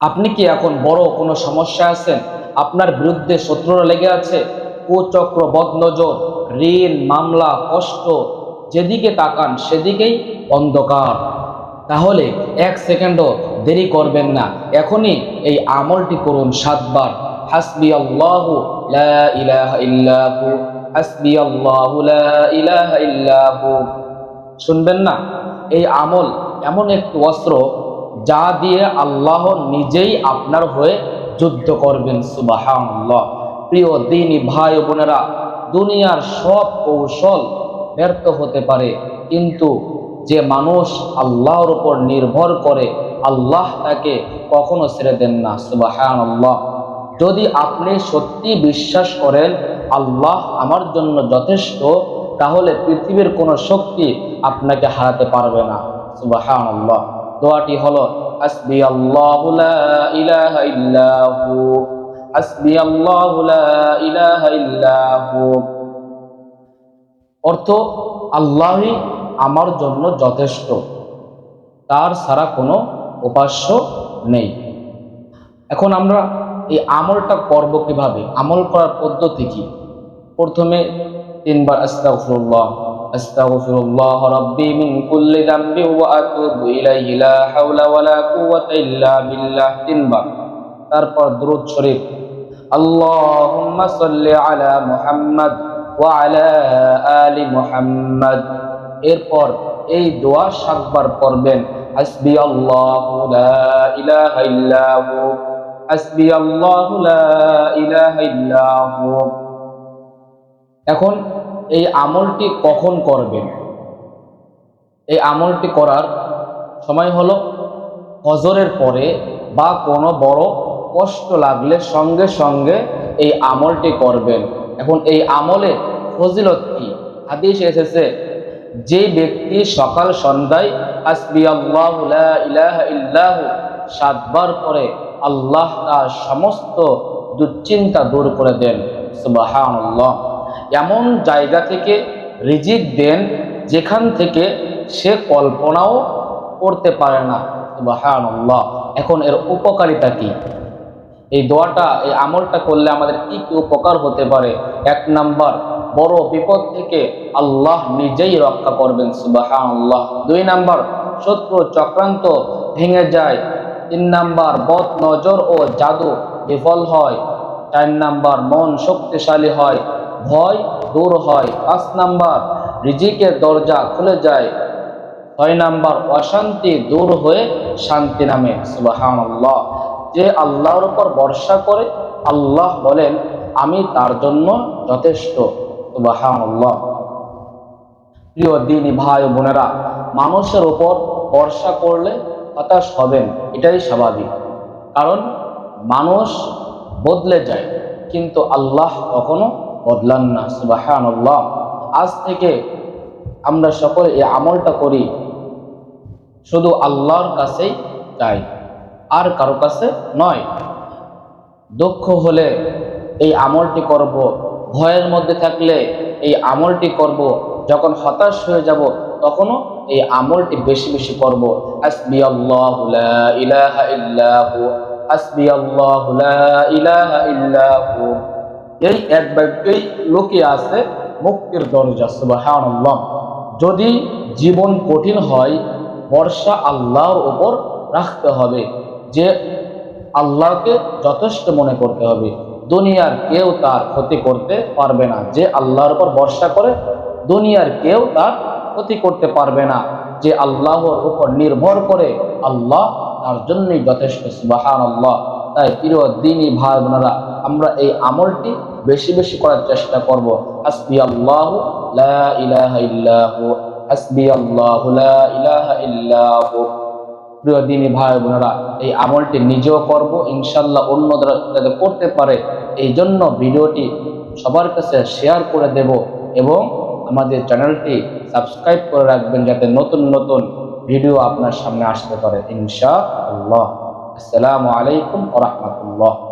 আপনি কি এখন বড় কোনো সমস্যা আছেন? আপনার বিরুদ্ধে শত্রুরা লেগে আছে? কুচক্র, বদনজর, ঋণ, মামলা, কষ্ট, যেদিকে তাকান সেদিকেই অন্ধকার। তাহলে এক সেকেন্ডও দেরি করবেন না। এখনই এই আমলটি করুন সাতবার। হাসবি আল্লাহ হাসবি আল্লাহু শুনবেন না? এই আমল এমন একটি অস্ত্র যা দিয়ে আল্লাহ নিজেই আপনার হয়ে যুদ্ধ করবেন সুবাহান্লাহ প্রিয় দিনী ভাই বোনেরা, দুনিয়ার সব কৌশল ব্যর্থ হতে পারে, কিন্তু যে মানুষ আল্লাহর উপর নির্ভর করে, আল্লাহ তাকে কখনো ছেড়ে দেন না সুবাহান্লাহ যদি আপনি সত্যি বিশ্বাস করেন, আল্লাহ আমার জন্য যথেষ্ট, তাহলে পৃথিবীর কোনো শক্তি আপনাকে হারাতে পারবে না সুবাহান আল্লাহ দোয়াটি হলো, হাসবি আল্লাহু লা ইলাহা হাসবি আল্লাহু লা ইলাহা অর্থ, আল্লাহই আমার জন্য যথেষ্ট, তার ছাড়া কোনো উপাস্য নেই। এখন আমরা এই আমলটা করব কীভাবে? আমল করার পদ্ধতি কি? প্রথমে তিনবার আস্তাগফিরুল্লাহ। আস্তাগফিরুল্লাহ রাব্বি মিন কুল্লি যামবি ওয়া আতুবু ইলাইহি লা হাওলা ওয়ালা কুওয়াতা ইল্লা বিল্লাহ তিনবার। তারপর দুরূদ শরীফ। সাল্লি আলা মুহাম্মদ ওয়া আলা আলি মুহাম্মদ। এরপর এই দোয়া সাতবার পড়বেন। হাসবি আল্লাহু লা ইলাহা ইল্লাহু হাসবি আল্লাহু লা ইলাহা ইল্লাহু এখন এই আমলটি কখন করবেন? এই আমলটি করার সময় হলো হজরের পরে বা কোনো বড় কষ্ট লাগলে সঙ্গে সঙ্গে এই আমলটি করবেন। এখন এই আমলে ফজিলত কি? হাদিস এসেছে যে ব্যক্তি সকাল সন্ধ্যায় আসবি আল্লাহ ইল্লাহু সাতবার করে আল্লাহ তার সমস্ত দুশ্চিন্তা দূর করে দেন। সুবাহান এমন জায়গা থেকে রিজিক দেন যেখান থেকে সে কল্পনাও করতে পারে না। সুবাহান এখন এর উপকারিতা কি? এই দোয়াটা, এই আমলটা করলে আমাদের কি কি উপকার হতে পারে? এক নাম্বার, বড় বিপদ থেকে আল্লাহ নিজেই রক্ষা করবেন আল্লাহ দুই নাম্বার, শত্রু চক্রান্ত ভেঙে যায়। তিন নাম্বার, বদ, নজর ও জাদু বিফল হয়। চার নাম্বার, মন শক্তিশালী হয়। ভয় দূর হয়। পাঁচ নাম্বার, রিজিকের দরজা খুলে যায়। ছয় নাম্বার, অশান্তি দূর হয়ে শান্তি নামে। সুবাহান যে আল্লাহর উপর ভরসা করে, আল্লাহ বলেন, আমি তার জন্য যথেষ্ট। সুবাহান প্রিয় দিনী ভাই বোনেরা, মানুষের উপর ভরসা করলে হতাশ হবেন, এটাই স্বাভাবিক। কারণ মানুষ বদলে যায়, কিন্তু আল্লাহ কখনো বদলান না সুবাহান আজ থেকে আমরা সকলে এই আমলটা করি। শুধু আল্লাহর কাছেই চাই আর কারও কাছে নয়। দুঃখ হলে এই আমলটি করব, ভয়ের মধ্যে থাকলে এই আমলটি করব, যখন হতাশ হয়ে যাব, তখনও এই আমলটি বেশি বেশি করব। হাসবি আল্লাহ ইলাহা ইল্লাহু হাসবি আল্লাহ ইলাহা ইল্লাহু। এই এক বাক্যেই লোকে আছে মুক্তির দরজা, সুবহানাল্লাহ। যদি জীবন কঠিন হয় বর্ষা আল্লাহর উপর রাখতে হবে যে আল্লাহকে যথেষ্ট মনে করতে হবে। দুনিয়ার কেউ তার ক্ষতি করতে পারবে না। যে আল্লাহর উপর বর্ষা করে, দুনিয়ার কেউ তার ক্ষতি করতে পারবে না। যে আল্লাহর উপর নির্ভর করে, আল্লাহ তার জন্যই যথেষ্ট সুবাহান আল্লাহ তাই প্রিয় দিনই ভাই বোনেরা আমরা এই আমলটি বেশি বেশি করার চেষ্টা করব। হাসবি আল্লাহ হাসবি আল্লাহ প্রিয় দিনী ভাই বোনেরা, এই আমলটি নিজেও করব ইনশাল্লাহ অন্যরা যাতে করতে পারে এই জন্য ভিডিওটি সবার কাছে শেয়ার করে দেব এবং আমাদের চ্যানেলটি সাবস্ক্রাইব করে রাখবেন যাতে নতুন নতুন ভিডিও আপনার সামনে আসতে পারে ইনশা আল্লাহ আসসালামু আলাইকুম রহমতুল্লাহ।